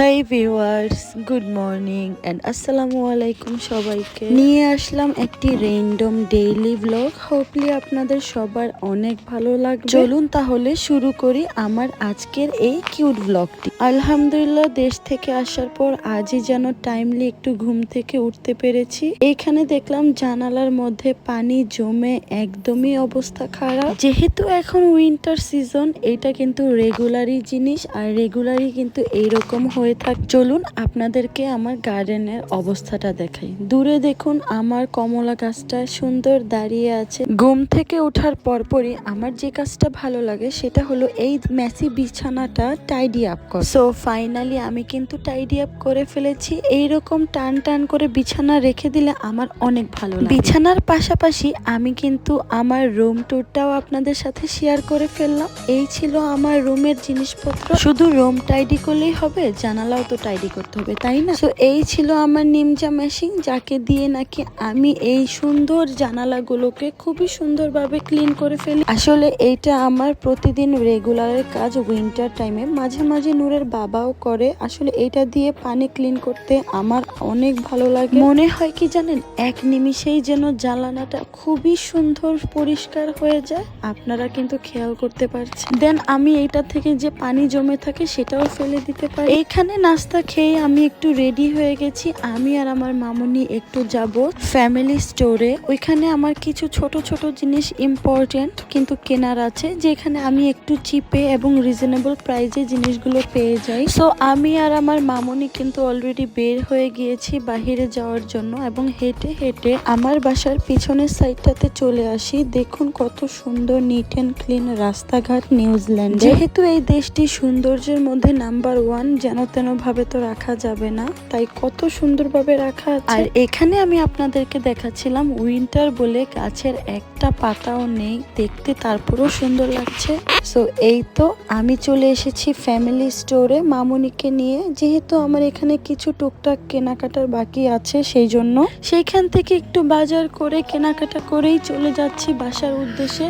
Hi viewers good morning and আসসালামু আলাইকুম সবাইকে। নিয়ে আসলাম একটি রেন্ডম ডেইলি ব্লগ হোপলি আপনাদের সবার অনেক ভালো লাগবে। চলুন তাহলে শুরু করি আমার আজকের এই কিউট ব্লগটি আলহামদুলিল্লাহ, দেশ থেকে আসার পর আজই যেন টাইমলি একটু ঘুম থেকে উঠতে পেরেছি। এখানে দেখলাম জানালার মধ্যে পানি জমে একদমই অবস্থা খারাপ। যেহেতু এখন উইন্টার সিজন এটা কিন্তু রেগুলারই জিনিস আর রেগুলারই কিন্তু এইরকম হয়ে থাক, চলুন আপনাদেরকে আমার গার্ডেনের অবস্থাটা দেখাই। দূরে দেখুন আমার কমলা গাছটা সুন্দর দাঁড়িয়ে আছে। ঘুম থেকে ওঠার পরপরই আমার যে কাজটা ভালো লাগে সেটা হলো এই মেসি বিছানাটা টাইডি আপ কর। সো ফাইনালি আমি কিন্তু টাইডি আপ করে ফেলেছি। এইরকম টান টান করে বিছানা রেখে দিলে আমার অনেক ভালো লাগে। বিছানার পাশাপাশি আমি কিন্তু আমার রুম ট্যুরটাও আপনাদের সাথে শেয়ার করে ফেললাম। এই ছিল আমার রুমের জিনিসপত্র। শুধু রুম টাইডি করলেই হবে জানালাও তো টাইডি করতে হবে, তাই না? তো এই ছিল আমার নিমজা মেশিন যাকে দিয়ে নাকি আমি এই সুন্দর জানালাগুলোকে খুবই সুন্দরভাবে ক্লিন করে ফেলি। আসলে এইটা আমার প্রতিদিন রেগুলারের কাজ উইন্টার টাইমে মাঝে মাঝে নূরের বাবাও করে। আসলে এটা দিয়ে পানি ক্লিন করতে আমার অনেক ভালো লাগে। মনে হয় কি জানেন, এক নিমিষেই যেন জ্বালানাটা খুবই সুন্দর পরিষ্কার হয়ে যায়। আপনারা কিন্তু খেয়াল করতে পারছেন। দেন আমি এইটা থেকে যে পানি জমে থাকে, সেটাও ফেলে দিতে পারি। এইখানে নাস্তা খেয়ে আমি একটু রেডি হয়ে গেছি। আমি আর আমার মামুনি একটু যাব ফ্যামিলি স্টোরে ওইখানে আমার কিছু ছোট ছোট জিনিস ইম্পর্টেন্ট কিন্তু কেনার আছে, যেখানে আমি একটু চিপে এবং রিজনেবল প্রাইজে জিনিসগুলো পেয়ে যাই। সো আমি আর আমার মামুনি কিন্তু অলরেডি বের হয়ে গিয়েছি বাহিরে যাওয়ার জন্য এবং হেঁটে হেঁটে আমার বাসার পিছনের সাইডটাতে চলে আসি। দেখুন কত সুন্দর নিট অ্যান্ড ক্লিন রাস্তাঘাট নিউজিল্যান্ড। যেহেতু এই দেশটি সৌন্দর্যের মধ্যে নাম্বার ওয়ান যেন তেন ভাবে তো রাখা যাবে না, তাই কত সুন্দরভাবে রাখা আছে। আর এখানে আমি আপনাদেরকে দেখাচ্ছিলাম উইন্টার বলে গাছের একটা পাতাও নেই, দেখতে তারপরেও সুন্দর লাগছে। সো এই তো আমি চলে এসেছি ফ্যামিলি স্টোরে মামুনিকে নিয়ে, যেহেতু আমার এখানে কিছু টুকটাক কেনাকাটার বাকি আছে সেই জন্য। সেইখান থেকে একটু বাজার করে, কেনাকাটা করেই চলে যাচ্ছি বাসার উদ্দেশ্যে।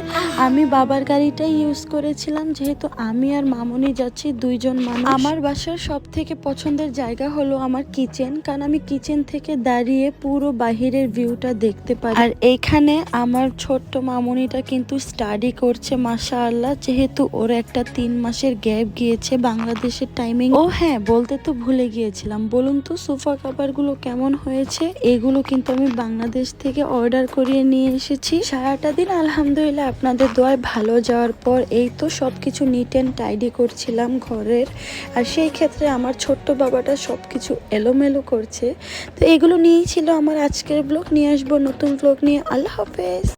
আমি বাবার গাড়িটাই ইউজ করেছিলাম, যেহেতু আমি আর মামুনি যাচ্ছি দুইজন মানুষ। আমার বাসার সব থেকে পছন্দের জায়গা হলো আমার কিচেন, কারণ আমি কিচেন থেকে দাঁড়িয়ে পুরো বাহিরের ভিউটা দেখতে পাই আর এইখানে আমার ছোট্ট মামুনিটা কিন্তু স্টাডি করছে মাসা আল্লাহ যেহেতু ওর একটা তিন মাসের গ্যাপ গিয়েছে বাংলাদেশের টাইমিং ও হ্যাঁ বলতে তো ভুলে গিয়েছিলাম। বলুন তো, সোফা কাভারগুলো কেমন হয়েছে? এগুলো কিন্তু আমি বাংলাদেশ থেকে অর্ডার করিয়ে নিয়ে এসেছি। সারাটা দিন আলহামদুলিল্লাহ আপনাদের দোয়ায় ভালো যাওয়ার পর এই তো সবকিছু নিট অ্যান্ড টাইডি করছিলাম ঘরের। আর সেই ক্ষেত্রে আমার ছোট্ট বাবাটা সব কিছু এলোমেলো করছে। তো এগুলো নিয়েই ছিল আমার আজকের ব্লগ নিয়ে আসব নতুন ব্লগ নিয়ে। আল্লাহ হাফেজ।